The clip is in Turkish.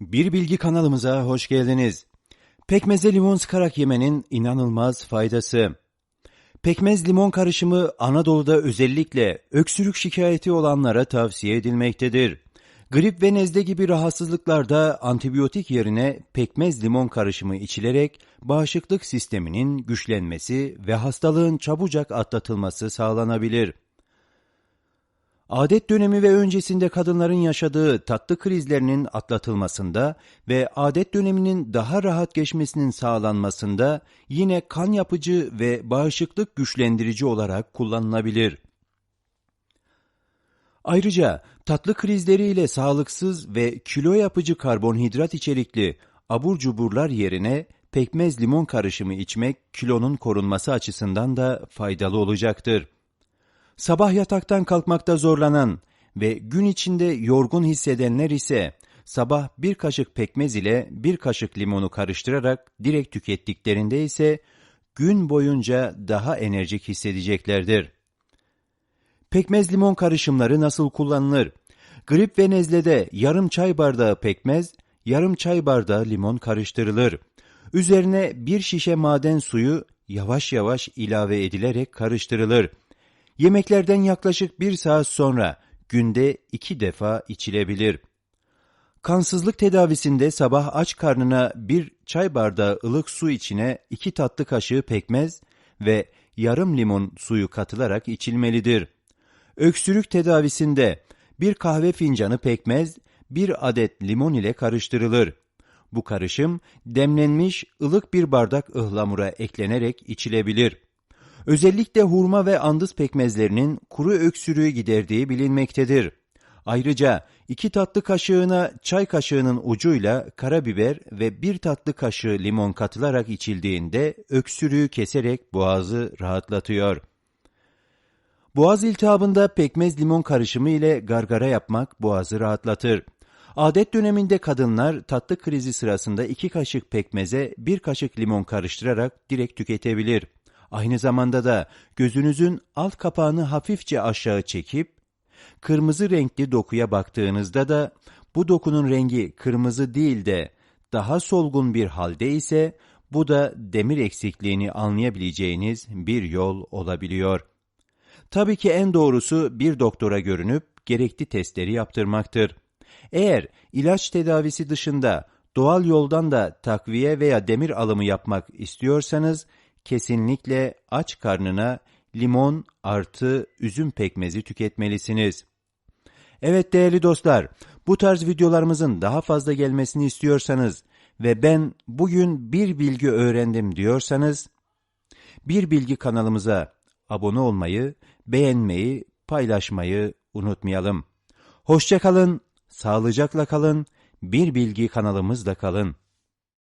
Bir Bilgi kanalımıza hoş geldiniz. Pekmeze limon sıkarak yemenin inanılmaz faydası. Pekmez limon karışımı Anadolu'da özellikle öksürük şikayeti olanlara tavsiye edilmektedir. Grip ve nezle gibi rahatsızlıklarda antibiyotik yerine pekmez limon karışımı içilerek bağışıklık sisteminin güçlenmesi ve hastalığın çabucak atlatılması sağlanabilir. Adet dönemi ve öncesinde kadınların yaşadığı tatlı krizlerinin atlatılmasında ve adet döneminin daha rahat geçmesinin sağlanmasında yine kan yapıcı ve bağışıklık güçlendirici olarak kullanılabilir. Ayrıca tatlı krizleriyle sağlıksız ve kilo yapıcı karbonhidrat içerikli abur cuburlar yerine pekmez limon karışımı içmek kilonun korunması açısından da faydalı olacaktır. Sabah yataktan kalkmakta zorlanan ve gün içinde yorgun hissedenler ise sabah bir kaşık pekmez ile bir kaşık limonu karıştırarak direkt tükettiklerinde ise gün boyunca daha enerjik hissedeceklerdir. Pekmez limon karışımları nasıl kullanılır? Grip ve nezlede yarım çay bardağı pekmez, yarım çay bardağı limon karıştırılır. Üzerine bir şişe maden suyu yavaş yavaş ilave edilerek karıştırılır. Yemeklerden yaklaşık bir saat sonra günde iki defa içilebilir. Kansızlık tedavisinde sabah aç karnına bir çay bardağı ılık su içine iki tatlı kaşığı pekmez ve yarım limon suyu katılarak içilmelidir. Öksürük tedavisinde bir kahve fincanı pekmez, bir adet limon ile karıştırılır. Bu karışım demlenmiş ılık bir bardak ıhlamura eklenerek içilebilir. Özellikle hurma ve andız pekmezlerinin kuru öksürüğü giderdiği bilinmektedir. Ayrıca iki tatlı kaşığına çay kaşığının ucuyla karabiber ve bir tatlı kaşığı limon katılarak içildiğinde öksürüğü keserek boğazı rahatlatıyor. Boğaz iltihabında pekmez limon karışımı ile gargara yapmak boğazı rahatlatır. Adet döneminde kadınlar tatlı krizi sırasında iki kaşık pekmeze bir kaşık limon karıştırarak direkt tüketebilir. Aynı zamanda da gözünüzün alt kapağını hafifçe aşağı çekip kırmızı renkli dokuya baktığınızda da bu dokunun rengi kırmızı değil de daha solgun bir halde ise bu da demir eksikliğini anlayabileceğiniz bir yol olabiliyor. Tabii ki en doğrusu bir doktora görünüp gerekli testleri yaptırmaktır. Eğer ilaç tedavisi dışında doğal yoldan da takviye veya demir alımı yapmak istiyorsanız kesinlikle aç karnına limon artı üzüm pekmezi tüketmelisiniz. Evet değerli dostlar, bu tarz videolarımızın daha fazla gelmesini istiyorsanız ve ben bugün bir bilgi öğrendim diyorsanız, bir bilgi kanalımıza abone olmayı, beğenmeyi, paylaşmayı unutmayalım. Hoşçakalın, sağlıcakla kalın, bir bilgi kanalımızda kalın.